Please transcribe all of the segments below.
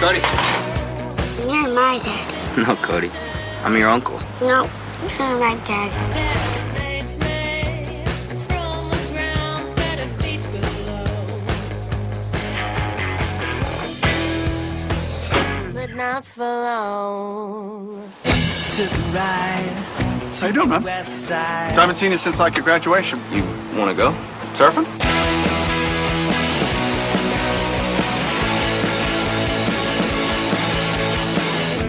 Cody. You're my dad. No, Cody. I'm your uncle. No, you're my dad. not for long. Took a ride How you doing, man? west side. I haven't seen you since like your graduation. You want to go? Surfing?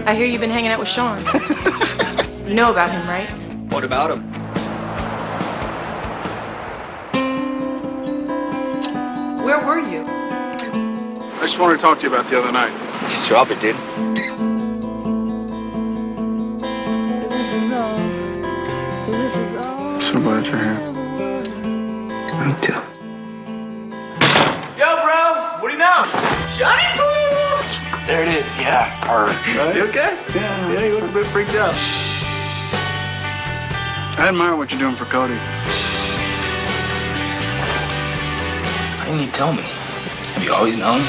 I hear you've been hanging out with Sean. you know about him, right? What about him? Where were you? I just wanted to talk to you about the other night. Just drop it, dude. This is all. This is all. So glad you're here. Me too. Yo, bro. What do you know? Johnny There it is. Yeah. Or, You okay? Yeah. Yeah, you look a bit freaked out. I admire what you're doing for Cody. Why didn't you tell me? Have you always known? I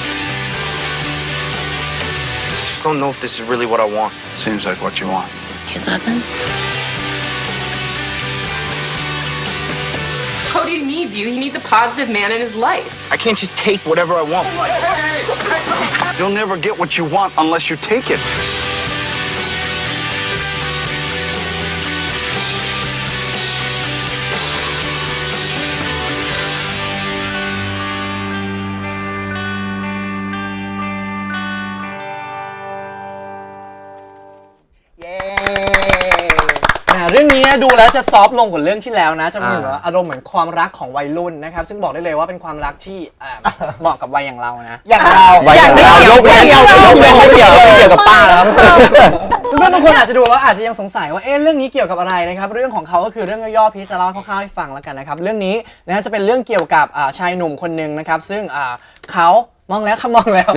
Just don't know if this is really what I want. Seems like what you want. You love him? Cody needs you. He needs a positive man in his life. I can't just take whatever I want. You'll never get what you want unless you take it. เรื่องนี้ดูแล้วจะซอฟต์ลงกว่าเรื่องที่แล้วนะ จะมีแบบว่าอารมณ์เหมือนความรักของวัยรุ่นนะครับ ซึ่งบอกได้เลยว่าเป็นความรักที่อ่าเหมาะกับวัยอย่างเรานะ อย่างเราอย่างเรายกเว้นยกเว้นยกเว้นไม่เกี่ยวไม่เกี่ยวกับป้าแล้วเพื่อนๆบางคนอาจจะดูแล้วอาจจะยังสงสัยว่าเอ๊ะเรื่องนี้เกี่ยวกับอะไรนะครับเรื่องของเขาก็คือเรื่องย่อๆพีชจะเล่าคร่าวๆให้ฟังแล้วกันนะครับเรื่องนี้นะฮะจะเป็นเรื่องเกี่ยวกับอ่าชายหนุ่มคนหนึ่งนะครับซึ่งอ่าเขา มองแล้วเขามองแล้ว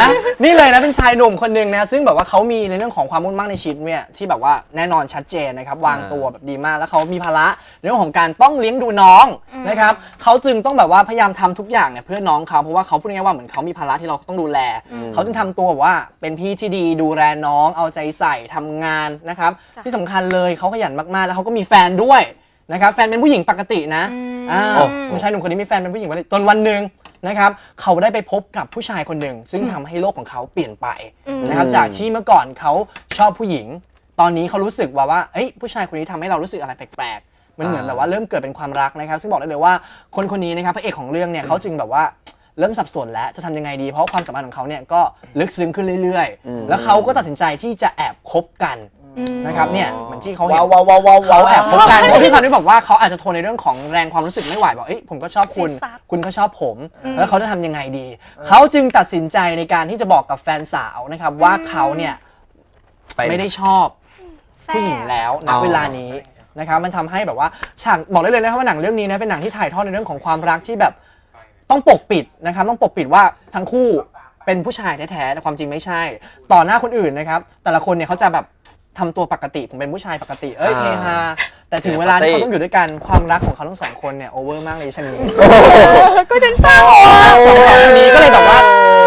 นะนี่เลยนะเป็นชายหนุ่มคนหนึ่งนะซึ่งแบบว่าเขามีในเรื่องของความมุ่งมั่นในชีวิตเนี่ยที่แบบว่าแน่นอนชัดเจนนะครับวางตัวแบบดีมากแล้วเขามีภาระในเรื่องของการต้องเลี้ยงดูน้องนะครับเขาจึงต้องแบบว่าพยายามทำทุกอย่างเนี่ยเพื่อน้องเขาเพราะว่าเขาพูดง่ายๆว่าเหมือนเขามีภาระที่เราต้องดูแลเขาจึงทำตัวแบบว่าเป็นพี่ที่ดีดูแลน้องเอาใจใส่ทำงานนะครับที่สำคัญเลยเขาขยันมากๆ แล้วเขาก็มีแฟนด้วยนะครับแฟนเป็นผู้หญิงปกตินะอ่าผู้ชายหนุ่มคนนี้มีแฟนเป็นผู้หญิงปกติจนวันหนึ่ง นะครับเขาได้ไปพบกับผู้ชายคนหนึ่งซึ่งทำให้โลกของเขาเปลี่ยนไปนะครับจากที่เมื่อก่อนเขาชอบผู้หญิง ตอนนี้เขารู้สึกว่าว่าเอ้ยผู้ชายคนนี้ทำให้เรารู้สึกอะไรแปลกๆ มันเหมือนแบบว่าเริ่มเกิดเป็นความรักนะครับ ซึ่งบอกได้เลยว่าคนคนนี้นะครับพระเอกของเรื่องเนี่ยเขาจึงแบบว่าเริ่มสับสนแล้วจะทำยังไงดี เพราะความสัมพันธ์ของเขาเนี่ยก็ลึกซึ้งขึ้นเรื่อยๆ แล้วเขาก็ตัดสินใจที่จะแอบคบกัน นะครับเนี่ยเหมือนที่เขาเห็นว้าวว้าวว้าวว้าวเขาแอบคบกันเพราะที่เขาได้บอกว่าเขาอาจจะทนในเรื่องของแรงความรู้สึกไม่ไหวบอกเอ้ยผมก็ชอบคุณ คุณก็ชอบผม แล้วเขาจะทำยังไงดี เขาจึงตัดสินใจในการที่จะบอกกับแฟนสาวนะครับว่าเขาเนี่ยไม่ได้ชอบ ผู้หญิงแล้วณเวลานี้นะครับมันทำให้แบบว่าฉากบอกได้เลยนะครับว่าหนังเรื่องนี้นะเป็นหนังที่ถ่ายทอดในเรื่องของความรักที่แบบต้องปกปิดนะครับต้องปกปิดว่าทั้งคู่ เป็นผู้ชายแท้ๆแต่ความจริงไม่ใช่ ต่อหน้าคนอื่นนะครับ แต่ละคนเนี่ยเขาจะแบบทำตัวปกติผมเป็นผู้ชายปกติเอ้ยเฮฮาแต่ถึงเวลาที่เขาต้องอยู่ด้วยกันความรักของเขาทั้งสองคนเนี่ยโอเวอร์มากเลยชนีก็ฉันเศร้าสองคนนี้ก็เลยแบบว่า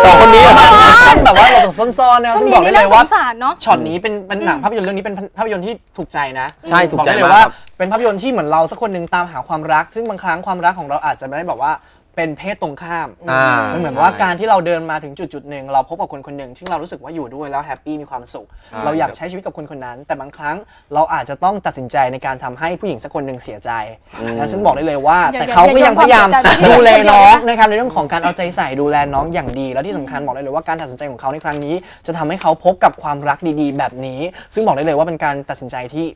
สองคนนี้เหรอต้องแบบว่าหลบซ่อนๆนะครับช่วซึ่งงนี้บอกได้นี่เลน่ายสว่างสารเนาะช็อตนี้เป็นเป็นหนังภาพยนตร์เรื่องนี้เป็นภาพยนตร์ที่ถูกใจนะ ใช่ถูกใจบอกได้เลมากยว่าครับเป็นภาพยนตร์ที่เหมือนเราสักคนหนึ่งตามหาความรัก ซึ่งบางครั้งความรักของเราอาจจะไม่ได้แบบว่า เป็นเพศตรงข้ามอ่ามันเหมือนว่าการที่เราเดินมาถึงจุดจุดๆหนึ่งเราพบกับคนคนหนึ่งที่เรารู้สึกว่าอยู่ด้วยแล้วแฮปปี้มีความสุขเราอยากใช้ชีวิตกับคนคนนั้น แต่บางครั้งเราอาจจะต้องตัดสินใจในการทำให้ผู้หญิงสักคนหนึ่งเสียใจนะซึ่งบอกได้เลยว่า อย่าแต่เขาก็ยังพยายามอย่าอย่าอย่าดูแลน้องอย่านะครับในเรื่องของการเอาใจใส่ดูแลน้องอย่างดี แล้วที่สำคัญบอกได้เลยว่าการตัดสินใจของเขาในครั้งนี้ จะทำให้เขาพบกับความรักดีๆ แบบนี้ ซึ่งบอกได้เลยว่าเป็นการตัดสินใจที่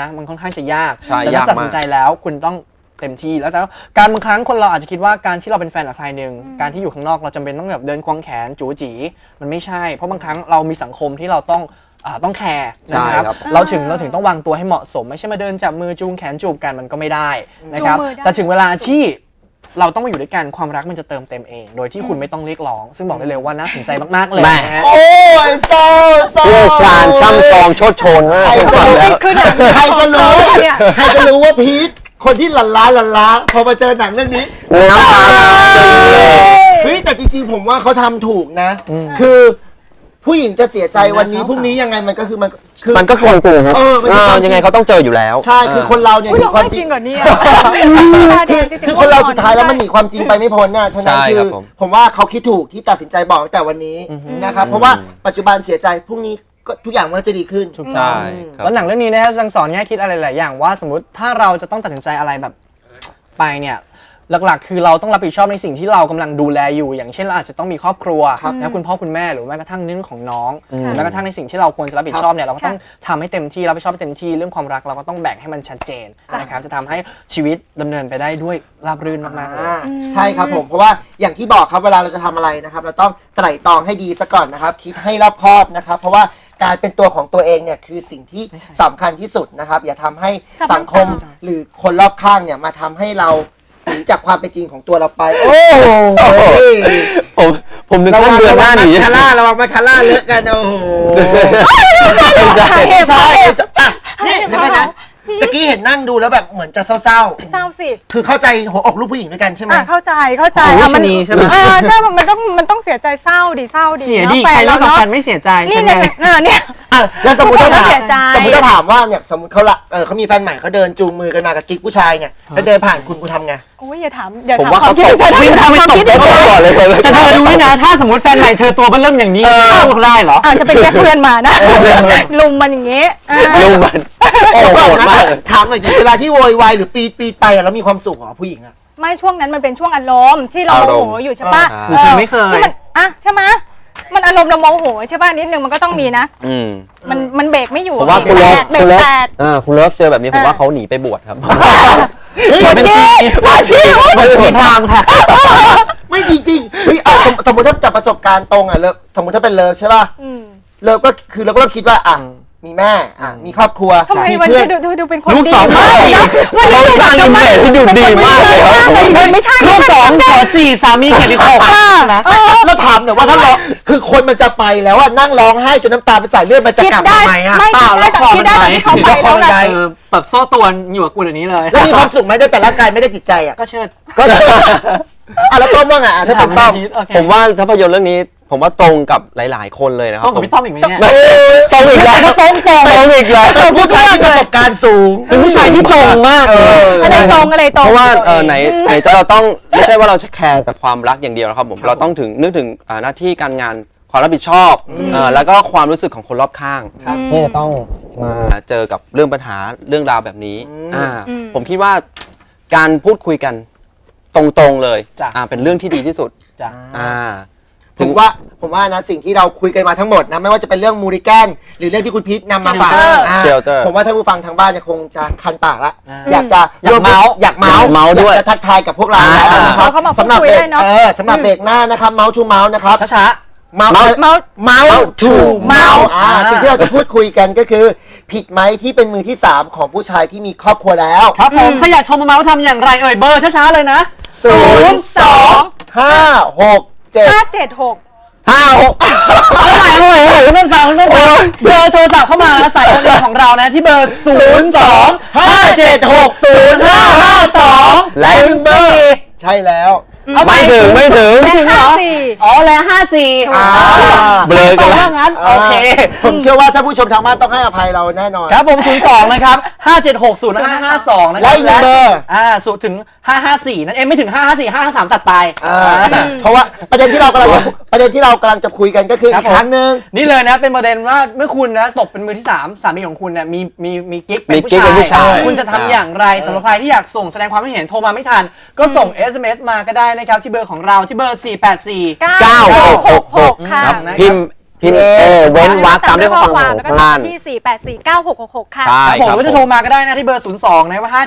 นะมันค่อนข้างจะยากใช่แต่ยาถ้ากตัดสินใจแล้วคุณต้อง เต็มที่แล้วแต่การบางครั้งคนเราอาจจะคิดว่าการที่เราเป็นแฟนกับใครหนึ่งการที่อยู่ข้างนอกเราจำเป็นต้องแบบเดินควงแขนจูจี มันไม่ใช่ เพราะบางครั้งเรามีสังคมที่เราต้องอ่าต้องแคร์นะครับใช่ครับเราถึงเราถึงต้องวางตัวให้เหมาะสม ไม่ใช่มาเดินจับมือจูงแขนจูบกันมันก็ไม่ได้นะครับจูงมือได้แต่ถึงเวลาที่เราต้องมาอยู่ด้วยกันความรักมันจะเติมเต็มเอง โดยที่คุณไม่ต้องเรียกร้อง ซึ่งบอกได้เลยว่าน่าสนใจมาก ๆ เลยแม่นะฮะ โอ้ยเศร้าเศร้าเชี่ยวชาญช่ำชองโชดโชนมากใครจะฟังรู้แล้วคือหนังใครจะรู้เนี่ยใครจะรู้ว่าพีท คนที่หลั่นล้าหลั่นล้าพอมาเจอหนังเรื่องนี้น้ำตาซึมเลยเฮ้ยแต่จริงๆ ผมว่าเขาทำถูกนะ คือผู้หญิงจะเสียใจวันนี้พรุ่งนี้ยังไงมันก็คือมันคือ มันก็ควรจริงครับเออมันก็ควรจริงยังไงเขาต้องเจออยู่แล้วใช่คือคนเราเนี่ยอุ้ยหนีเราความไม่จจริริงงกว่านี้คือคือคนเราสุดท้ายแล้วมันหนีความจริงไปไม่พ้นน่ะฉะนั้นใช่คืครัอบผมผมว่าเขาคิดถูกที่ตัดสินใจบอกตั้งแต่วันนี้นะครับ เพราะว่าปัจจุบันเสียใจพรุ่งนี้ ก็ทุกอย่างมันก็จะดีขึ้น ใช่ครับ แล้วหนังเรื่องนี้นะฮะยังสอนแง่คิดอะไรหลายอย่างว่าสมมติถ้าเราจะต้องตัดสินใจอะไรแบบไปเนี่ยหลักๆ คือเราต้องรับผิดชอบในสิ่งที่เรากำลังดูแลอยู่ อย่างเช่นเราอาจจะต้องมีครอบครัวครับนะคุณพ่อคุณแม่หรือแม้กระทั่งเรื่องของน้องแม้กระทั่งในสิ่งที่เราควรจะรับผิดชอบเนี่ยเราก็ต้องทำให้เต็มที่รับผิดชอบให้เต็มที่เรื่องความรักเราก็ต้องแบ่งให้มันชัดเจนนะครับจะทำให้ชีวิตดำเนินไปได้ด้วยราบรื่นมากๆเลย อ่าใช่ครับผมเพราะว่าอย่างที่บอกครับเวลาเราจะทำอะไรนะครับ เราต้องไตร่ตรองให้ดีซะก่อนนะครับ คิดให้รอบคอบนะครับ เพราะว่า การเป็นตัวของตัวเองเนี่ยคือสิ่งที่สำคัญที่สุดนะครับ อย่าทำให้สังคมหรือคนรอบข้างเนี่ยมาทำให้เราหนีจากความเป็นจริงของตัวเราไป โอ้ยผมผมนึกว่าเดือนหน้าหนีระวังมาคาร่าระวังมาคาร่าเลอะกันโอ้โห ไม่ใช่ ใช่อะนี่เดี๋ยวก่อนนะ ตะกี้เห็นนั่งดูแล้วแบบเหมือนจะเศร้าเศร้าสิๆ คือเข้าใจหัวอกลูกผู้หญิงด้วยกันใช่ไหม อะเข้าใจเข้าใจของอะวิชนีใช่ไหม เออใช่มันต้องมันต้องเสียใจเศร้าดิเศร้าดิเสียดีแฟใครนเลิกกับเนาะกันไม่เสียใจนี่ใช่ไหม เนี่ยเนี่ยเนี่ย อะแล้วสมมติถ้าถามเสียใจ สมมติถ้าถามว่าเนี่ยสมมติเขาละเออเขามีแฟนใหม่เขาเดินจูงมือกันมากับกิ๊กผู้ชายเนี่ยแล้วเดินผ่านคุณคุณทำไง โอ้ยอย่าถามอย่าผมถามว่าควาเขามคิดตบฉันวิ่งทำไม่ตบคิดเขาก่อนเลยเลยแต่เธอดูนี่นะ ถ้าสมมติแฟนใหม่เธอตัวมันเริ่มอย่างนี้สู้เขาได้เหรอ อาจจะเป็นแค่เพื่อนมานะลุมมันอย่างงี้อ่าลุงมัน โอ้โหดมากเลยถามหน่อยดิเวลาที่โวยวายหรือปีดปีดไปอะแล้วมีความสุขเหรอผู้หญิงอะไม่ช่วงนั้นมันเป็นช่วงอารมณ์ที่เราอาโมรมโหณ์อยู่ใช่ปะอ่าคือเธอไม่เคย ที่มันอะใช่ไหมมันอารมณ์เราโมโหใช่ปะนิดนึงมันก็ต้องมีนะ อืม มันมันเบรกไม่อยู่ผมว่าเบคุณรเลิกฟแตกเบรคุณกเลิฟแตก อ่าคุณเลิฟเจอแบบนี้ผมอ่าว่า เขาหนีไปบวชครับเฮ้ยเป็นชีเป็นชีเป็นชีพรามค่ะ ไม่จริงๆเฮ้ยเอาสมสมมติถ้าจากประสบการณ์ตรงอะเลิฟสมมติถ้าเป็นเลิฟใช่ป่ะอืม เลิฟก็คือเราก็ต้องคิดว่าอะ มีแม่อะมีครอบครัวทำไมมีวันเพื่อนี้นดูดูดูเป็นคนลูกดีสองมากสี่นะวันนี้เราสร้างอิมเมจที่ดูดีมากเลยครับไม่ใช่ไม่ใช่ลูกสองขอสี่สามีเกียรติหกนะแล้วถามหน่อยว่าถ้าร้องคือคนมันจะไปแล้วอะนั่งร้องไห้จนน้ำตาไปใส่เลือดมันจะคิดกลับได้มาไหมอะไม่เปล่าคิดแล้ได้วแต่คอคิดมันได้ไหมตอนที่เขาไปแล้วไงเออแบบโซ่ตรวนอยู่กับกูเดี๋ยวนี้เลยแล้วมีความสุขไหมได้แต่ร่างกายไม่ได้จิตใจอะก็เชิดก็อะแล้วต้อมว่าไงอะถ้าเป็นต้อมโอเคผมว่าภาพยนตร์เรื่องนี้ ผมว่าตรงกับหลาย ๆ คนเลยนะครัต้อบงกับพี่ต้อมอีกไหมเนี่ยไม่ตรงอีกแล้วตรงตรงตรงอีกแล้วเออผู้ชายที่ประสบการณ์สูงเป็นผู้ชายที่ตรงมากเลยอะไรตรงอะไรตรงเพราะว่าเออไหนไหนจะเราต้องไม่ใช่ว่าเราจะแคร์แต่ความรักอย่างเดียวนะครับผมเราต้องถึงนึกถึงอ่าหน้าที่การงานความรับผิดชอบเอ่อแล้วก็ความรู้สึกของคนรอบข้างที่จะต้องมาเจอกับเรื่องปัญหาเรื่องราวแบบนี้อ่าผมคิดว่าการพูดคุยกันตรงๆเลยจ้ะอ่าเป็นเรื่องที่ดีที่สุดจ้ะอ่า ผมว่าผมว่านะสิ่งที่เราคุยกันมาทั้งหมดนะไม่ว่าจะเป็นเรื่องมูริแกนหรือเรื่องที่คุณพีทนำมาฝาก Shelter อ่า Shelter ผมว่าท่านผู้ฟังทางบ้านเนี่ยคงจะคันปากละอ่าอยากจะอยากเมาส์อยากเมาส์อยากเมาส์ด้วยอยากจะทักทายกับพวกเราอ่าแล้วนะครับเขามาพูดสำหรับคุยเบรได้กเนอะ เออสำหรับเบรกหน้านะครับเมาส์ทูเมาส์นะครับ ช้า เมาส์เมาส์เมาส์ทูเมาส์อ่าอ่า สิ่งที่เราจะพูดคุยกันก็คือ ผิดไหมที่เป็นมือที่สามของผู้ชายที่มีครอบครัวแล้วๆครับผมถ้าอยากชมมาเมาส์ทำอย่างไรเอ่ยเบอร์ช้าๆเลยนะ ศูนย์สอง ห้าหก เจ็ดห้าเจ็ดหกห้าหก เอาใหม่เอาใหม่เอาใหม่คุณผู้ฟังคุณผู้ฟังเบอร์โทรศัพท์เข้ามานะสายโทรศัพท์ของเรานะที่เบอร์ 0 2 5 7 6 0 5 5 2และเบอร์ ใช่แล้ว เอาไม่ถึงไม่ถึง ถึงเหรอสี่อ๋อแล้วห้าสี่อ่าเบลอกันว่าแล้วงั้นโอเคผมเชื่อว่าถ้าผู้ชมทางบ้านต้องให้อภัยเราแน่นอน ครับผม 02 นะครับ 576 0552 นะคและรับอีกหนึ่งเบอร์ อ่าสูถึง 554 นั่นเองไม่ถึง 554 553 ตัดไป อ่าเพราะว่าประเด็นที่เรากำลังประเด็นที่เรากำลังจะคุยกันก็คือครัอีบกผม ครั้งหนึ่ง นี่เลยนะเป็นประเด็นว่าเมื่อคุณนะตกเป็นมือที่ 3 สามีของคุณเนี่ยมีมีมีกิ๊กเป็นมีผู้กิ๊กเป็นผู้ชาชายยคุณจะทำอย่างไรสำหรับใครที่อยากส่งแสดงความคิดเห็นโทรมาไม่ทัน ก็ส่ง SMS มาก็ได้นะครับที่เบอร์ของเราที่เบอร์ 484 เก้าหกหกค่ะครับพิมพ์พิมพ์เออเว้นวรรคตามด้วยข้อความของแล้วก็ท่านที่สี่แปดสี่เก้าหกหกหกค่ะ ใช่ครับผมครับหรือว่าจะโทรมาก็ได้นะที่เบอร์ 02 นะว่า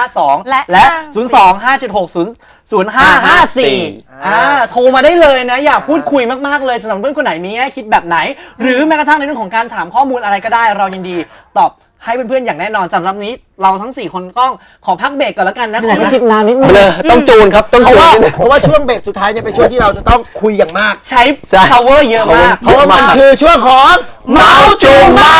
5760552และและ 02 576 0554 อ่าโทรมาได้เลยนะ อยากพูดคุยมาก ๆ เลยสำหรับเพื่อนคนไหนมีแง่คิดแบบไหน หรือแม้กระทั่งในเรื่องของการถามข้อมูลอะไรก็ได้ เรายินดีตอบ ให้เพื่อนๆอย่างแน่นอนสำหรับนี้เราทั้ง 4 คนก็ขอพักเบรกก่อนแล้วกันนะขอไม่คิดนานนิดนึงเลยต้องจูนครับต้องเพราะจูนว่านิดนึง เพราะว่าช่วงเบรกสุดท้ายเนี่ยเป็นช่วงที่เราจะต้องคุยอย่างมาก ใช้ ใช่ power เยอะมาก เพราะว่ามันคือช่วงของ เมาจูเมา